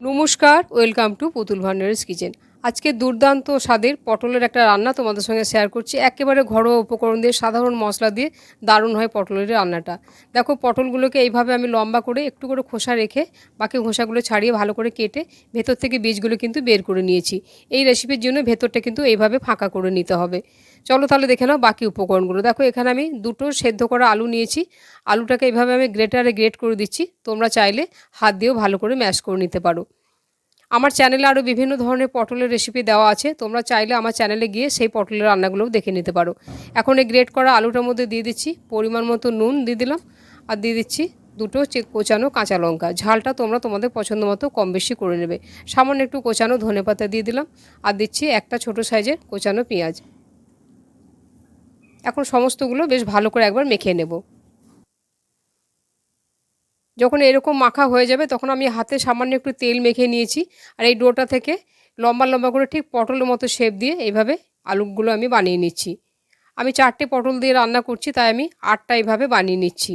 নমস্কার welcome to পুতুল ভান্ডারের কিচেন আজকে দুর্দান্ত স্বাদের পটলের একটা রান্না তোমাদের সঙ্গে শেয়ার করছি। একেবারে ঘরোয়া উপকরণ দিয়ে, সাধারণ মশলা দিয়ে দারুণ হয় পটলের রান্নাটা। দেখো, পটলগুলোকে এইভাবে আমি লম্বা করে একটু করে খোসা রেখে, বাকি খোসাগুলো ছাড়িয়ে ভালো করে কেটে ভেতর থেকে বীজগুলো কিন্তু বের করে নিয়েছি। এই রেসিপির জন্য ভেতরটা কিন্তু এইভাবে ফাঁকা করে নিতে হবে। চলো তাহলে দেখে নাও বাকি উপকরণগুলো। দেখো, এখানে আমি দুটো সেদ্ধ করা আলু নিয়েছি। আলুটাকে এইভাবে আমি গ্রেটারে গ্রেট করে দিচ্ছি। তোমরা চাইলে হাত দিয়েও ভালো করে ম্যাশ করে নিতে পারো। আমার চ্যানেলে আরও বিভিন্ন ধরনের পটলের রেসিপি দেওয়া আছে। তোমরা চাইলে আমার চ্যানেলে গিয়ে সেই পটলের রান্নাগুলোও দেখে নিতে পারো। এখন এই গ্রেট করা আলুটার মধ্যে দিয়ে দিচ্ছি। পরিমাণ মতো নুন দিয়ে দিলাম। আর দিয়ে দিচ্ছি দুটো কোচানো কাঁচা লঙ্কা। ঝালটা তোমরা তোমাদের পছন্দ মতো কম বেশি করে নেবে। সামান্য একটু কোচানো ধনে পাতা দিয়ে দিলাম। আর দিচ্ছি একটা ছোট সাইজের কোচানো পেঁয়াজ। এখন সমস্তগুলো বেশ ভালো করে একবার মেখে নেব। যখন এরকম মাখা হয়ে যাবে, তখন আমি হাতে সামান্য একটু তেল মেখে নিয়েছি আর এই ডোটা থেকে লম্বা লম্বা করে ঠিক পটলের মতো শেপ দিয়ে এইভাবে আলুগুলো আমি বানিয়ে নিচ্ছি। আমি চারটে পটল দিয়ে রান্না করছি, তাই আমি আটটা এইভাবে বানিয়ে নিচ্ছি।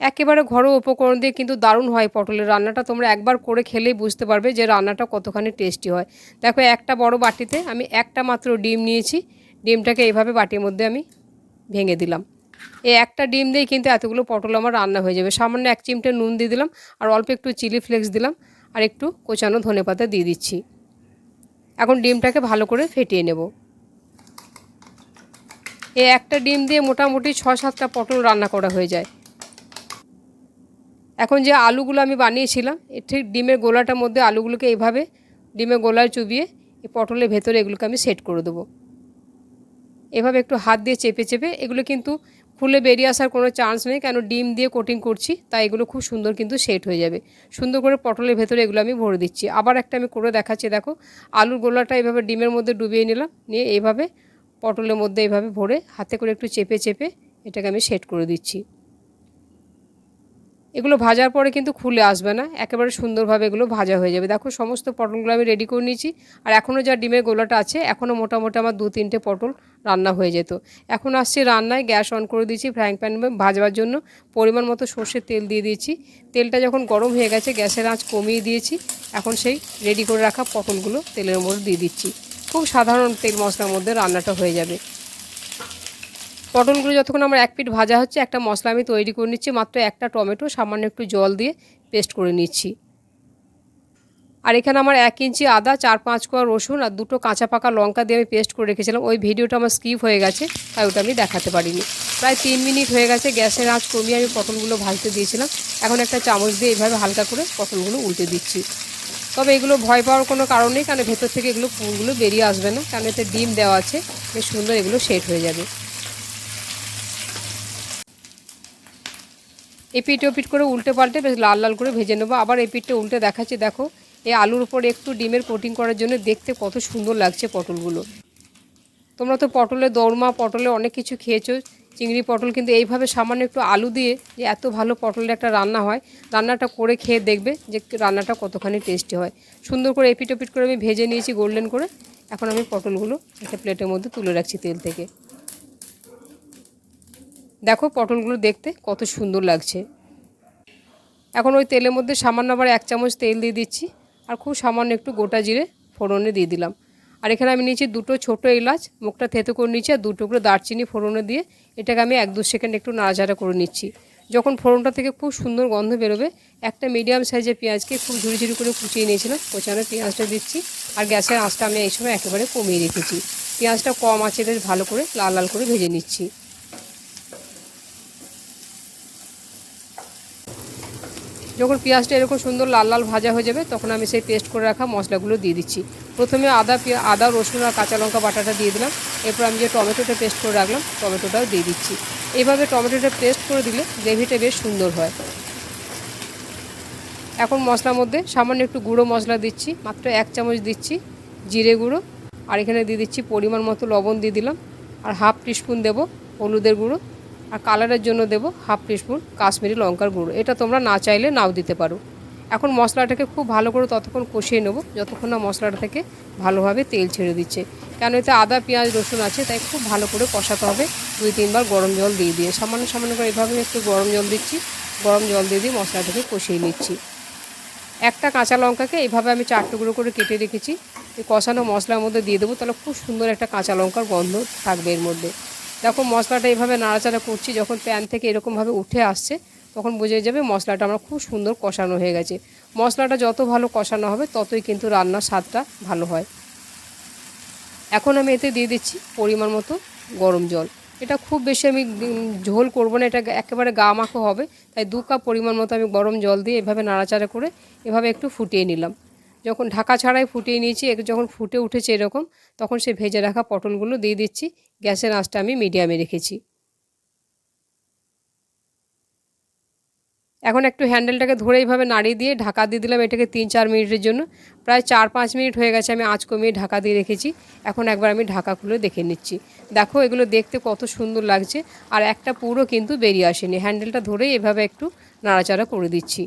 একেবারে ঘরোয়া উপকরণ দিয়ে কিন্তু দারুণ হয় পটলের রান্নাটা। তোমরা একবার করে খেলেই বুঝতে পারবে যে রান্নাটা কতখানি টেস্টি হয়। দেখো, একটা বড় বাটিতে আমি একটা মাত্র ডিম নিয়েছি। ডিমটাকে এইভাবে বাটির মধ্যে আমি ভেঙে দিলাম। এই একটা ডিম দিয়েই কিন্তু এতগুলো পটল আমার রান্না হয়ে যাবে। সামান্য এক চিমটে নুন দিয়ে দিলাম আর অল্প একটু চিলি ফ্লেক্স দিলাম আর একটু কোচানো ধনে পাতা দিয়ে দিচ্ছি। এখন ডিমটাকে ভালো করে ফেটিয়ে নেব। এই একটা ডিম দিয়ে মোটামুটি ছ সাতটা পটল রান্না করা হয়ে যায়। এখন যে আলুগুলো আমি বানিয়েছিলাম ঠিক ডিমের গোলাটার মধ্যে আলুগুলোকে এইভাবে ডিমের গোলায় চুবিয়ে এই পটলের ভেতরে এগুলোকে আমি সেট করে দেবো। এভাবে একটু হাত দিয়ে চেপে চেপে এগুলো কিন্তু খুলে বেরিয়ে আসার কোনো চান্স নেই, কেন ডিম দিয়ে কোটিং করছি, তাই এগুলো খুব সুন্দর কিন্তু সেট হয়ে যাবে। সুন্দর করে পটলের ভেতরে এগুলো আমি ভরে দিচ্ছি। আবার একটা আমি করে দেখাচ্ছি, দেখো, আলুর গোলাটা এইভাবে ডিমের মধ্যে ডুবিয়ে নিলাম, নিয়ে এইভাবে পটলের মধ্যে এইভাবে ভরে হাতে করে একটু চেপে চেপে এটাকে আমি সেট করে দিচ্ছি। এগুলো ভাজার পরে কিন্তু খুলে আসবে না, একেবারে সুন্দরভাবে এগুলো ভাজা হয়ে যাবে। দেখো, সমস্ত পটলগুলো আমি রেডি করে নিয়েছি, আর এখনও যা ডিমের গোলাটা আছে এখনও মোটামুটি আমার দু তিনটে পটল রান্না হয়ে যেত। এখন আসছে রান্নায়, গ্যাস অন করে দিয়েছি, ফ্রাইং প্যান ভাজবার জন্য পরিমাণ মতো সর্ষের তেল দিয়ে দিয়েছি। তেলটা যখন গরম হয়ে গেছে, গ্যাসের আঁচ কমিয়ে দিয়েছি। এখন সেই রেডি করে রাখা পটলগুলো তেলের মধ্যে দিয়ে দিচ্ছি। খুব সাধারণ তেল মশলার মধ্যে রান্নাটা হয়ে যাবে। পটলগুলো যতক্ষণ আমার এক পিট ভাজা হচ্ছে, একটা মশলা আমি তৈরি করে নিচ্ছি, মাত্র একটা টমেটো, সামান্য একটু জল দিয়ে পেস্ট করে নিচ্ছি। আর এখানে আমার এক ইঞ্চি আদা, চার পাঁচ কোয়া রসুন আর দুটো কাঁচা পাকা লঙ্কা দিয়ে আমি পেস্ট করে রেখেছিলাম। ওই ভিডিওটা আমার স্কিপ হয়ে গেছে, তাই ওটা আমি দেখাতে পারিনি। প্রায় তিন মিনিট হয়ে গেছে, গ্যাসের আঁচ কমিয়ে আমি পটলগুলো ভাজতে দিয়েছিলাম। এখন একটা চামচ দিয়ে এইভাবে হালকা করে পটলগুলো উল্টে দিচ্ছি। তবে এগুলো ভয় পাওয়ার কোনো কারণ নেই, কারণ ভেতর থেকে এগুলো ফুলগুলো বেরিয়ে আসবে না, কারণ এতে ডিম দেওয়া আছে, বেশ সুন্দর এগুলো সেট হয়ে যাবে। এপিট ওপিট করে উল্টে পাল্টে বেশ লাল লাল করে ভেজে নেব। আবার এপিটটা উল্টে দেখাচ্ছি, দেখো। এই আলুর উপর একটু ডিমের কোটিং করার জন্য দেখতে কত সুন্দর লাগছে পটলগুলো। তোমরা তো পটলের দৌড়মা পটলে অনেক কিছু খেয়েছো, চিংড়ি পটল, কিন্তু এইভাবে সামান্য একটু আলু দিয়ে যে এত ভালো পটলের একটা রান্না হয়, রান্নাটা করে খেয়ে দেখবে যে রান্নাটা কতখানি টেস্টি হয়। সুন্দর করে এপিট ওপিট করে আমি ভেজে নিয়েছি গোল্ডেন করে। এখন আমি পটলগুলো একটা প্লেটের মধ্যে তুলে রাখছি তেল থেকে। দেখো পটলগুলো দেখতে কত সুন্দর লাগছে। এখন ওই তেলের মধ্যে সামান্য আবার এক চামচ তেল দিয়ে দিচ্ছি। আর খুব সামান্য একটু গোটা জিরে ফোড়নে দিয়ে দিলাম। আর এখানে আমি নিয়েছি দুটো ছোট এলাচ, মুখটা থেতো করে নিচ্ছি আর দুটো করে দারচিনি ফোড়নে দিয়ে এটাকে আমি এক দু সেকেন্ড একটু নাড়াচাড়া করে নিচ্ছি। যখন ফোড়নটা থেকে খুব সুন্দর গন্ধ বেরোবে, একটা মিডিয়াম সাইজের পেঁয়াজকে খুব ঝুড়ি ঝুড়ি করে কুচিয়ে নিয়েছিলাম, কোচানো পেঁয়াজটা দিচ্ছি আর গ্যাসের আঁচটা আমি এই সময় একেবারে কমিয়ে রেখেছি। পেঁয়াজটা কম আছে, বেশ ভালো করে লাল লাল করে ভেজে নিচ্ছি। যখন পেঁয়াজটা এরকম সুন্দর লাল লাল ভাজা হয়ে যাবে, তখন আমি সেই পেস্ট করে রাখা মশলাগুলো দিয়ে দিচ্ছি। প্রথমে আদা আদা, রসুন আর কাঁচা লঙ্কা বাটাটা দিয়ে দিলাম। এরপর আমি যে টমেটোটা পেস্ট করে রাখলাম, টমেটোটাও দিয়ে দিচ্ছি। এইভাবে টমেটোটা পেস্ট করে দিলে গ্রেভিটা বেশ সুন্দর হয়। এখন মশলার মধ্যে সামান্য একটু গুঁড়ো মশলা দিচ্ছি, মাত্র এক চামচ দিচ্ছি জিরে গুঁড়ো, আর এখানে দিয়ে দিচ্ছি পরিমাণ মতো লবণ দিয়ে দিলাম। আর হাফ টিস্পুন দেবো হলুদের গুঁড়ো। আর কালারের জন্য দেব হাফ টিস্পুন কাশ্মীরি লঙ্কার গুঁড়ো। এটা তোমরা না চাইলে নাও দিতে পারো। এখন মশলাটাকে খুব ভালো করে ততক্ষণ কষিয়ে নেব, যতক্ষণ না মশলাটা থেকে ভালোভাবে তেল ছেড়ে দিচ্ছে। কেন এতে আদা, পেঁয়াজ, রসুন আছে, তাই খুব ভালো করে কষাতে হবে। দুই, তিনবার গরম জল দিয়ে দিয়ে সামান্য সামান্য করে এইভাবে একটু গরম জল দিচ্ছি। গরম জল দিয়ে দিয়ে মশলাটাকে কষিয়ে নিচ্ছি। একটা কাঁচা লঙ্কাকে এইভাবে আমি চার টুকরো করে কেটে রেখেছি। এই কষানো মশলার মধ্যে দিয়ে দেবো, তাহলে খুব সুন্দর একটা কাঁচা লঙ্কার গন্ধ থাকবে এর মধ্যে। দেখো মশলাটা এইভাবে নাড়াচাড়া করছি, যখন প্যান থেকে এরকমভাবে উঠে আসছে, তখন বোঝা যাবে মশলাটা আমার খুব সুন্দর কষানো হয়ে গেছে। মশলাটা যত ভালো কষানো হবে, ততই কিন্তু রান্নার স্বাদটা ভালো হয়। এখন আমি এতে দিয়ে দিচ্ছি পরিমাণ মতো গরম জল। এটা খুব বেশি আমি ঝোল করব না, এটা একেবারে গা মাখো হবে, তাই দু কাপ পরিমাণ মতো আমি গরম জল দিয়ে এভাবে নাড়াচাড়া করে এভাবে একটু ফুটিয়ে নিলাম। যখন ঢাকা ছাড়াই ফুটিয়ে নিয়েছি যখন ফুটে উঠেছে এরকম, তখন সে ভেজে রাখা পটলগুলো দিয়ে দিচ্ছি। গ্যাসের আঁচটা আমি মিডিয়ামে রেখেছি। এখন একটু হ্যান্ডেলটাকে ধরে এইভাবে নাড়িয়ে দিয়ে ঢাকা দিয়ে দিলাম এটাকে তিন চার মিনিটের জন্য। প্রায় চার পাঁচ মিনিট হয়ে গেছে, আমি আঁচ কমিয়ে ঢাকা দিয়ে রেখেছি। এখন একবার আমি ঢাকা খুলে দেখে নিচ্ছি। দেখো এগুলো দেখতে কত সুন্দর লাগছে, আর একটা পুরো কিন্তু বেরিয়ে আসেনি। হ্যান্ডেলটা ধরেই এভাবে একটু নাড়াচাড়া করে দিচ্ছি।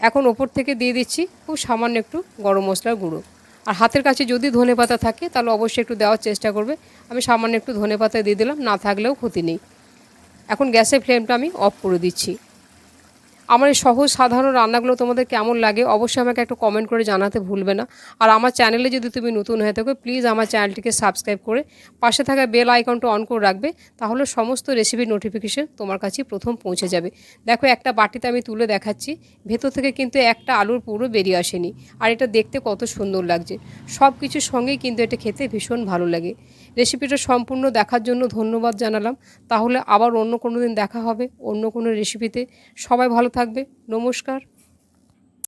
এখন ওপর থেকে দিয়ে দিচ্ছি খুব সামান্য একটু গরম মশলার গুঁড়ো। আর হাতের কাছে যদি ধনে পাতা থাকে, তাহলে অবশ্যই একটু দেওয়ার চেষ্টা করবে। আমি সামান্য একটু ধনে পাতা দিয়ে দিলাম, না থাকলেও ক্ষতি নেই। এখন গ্যাসের ফ্লেমটা আমি অফ করে দিচ্ছি। আমার এই সহজ সাধারণ রান্নাগুলো তোমাদের কেমন লাগে অবশ্যই আমাকে একটু কমেন্ট করে জানাতে ভুলবে না। আর আমার চ্যানেলে যদি তুমি নতুন হয়ে থাকো প্লিজ আমার চ্যানেলটিকে সাবস্ক্রাইব করে পাশে থাকা বেল আইকনটা অন করে রাখবে, তাহলে সমস্ত রেসিপির নোটিফিকেশান তোমার কাছে প্রথম পৌঁছে যাবে। দেখো, একটা বাটিতে আমি তুলে দেখাচ্ছি, ভেতর থেকে কিন্তু একটা আলুর পুরো বেরিয়ে আসেনি। আর এটা দেখতে কত সুন্দর লাগছে। সব কিছুর সঙ্গেই কিন্তু এটা খেতে ভীষণ ভালো লাগে। রেসিপিটা সম্পূর্ণ দেখার জন্য ধন্যবাদ জানালাম। তাহলে আবার অন্য কোনো দিন দেখা হবে, অন্য কোনো রেসিপিতে সবাই ভালো থাকবে। নমস্কার।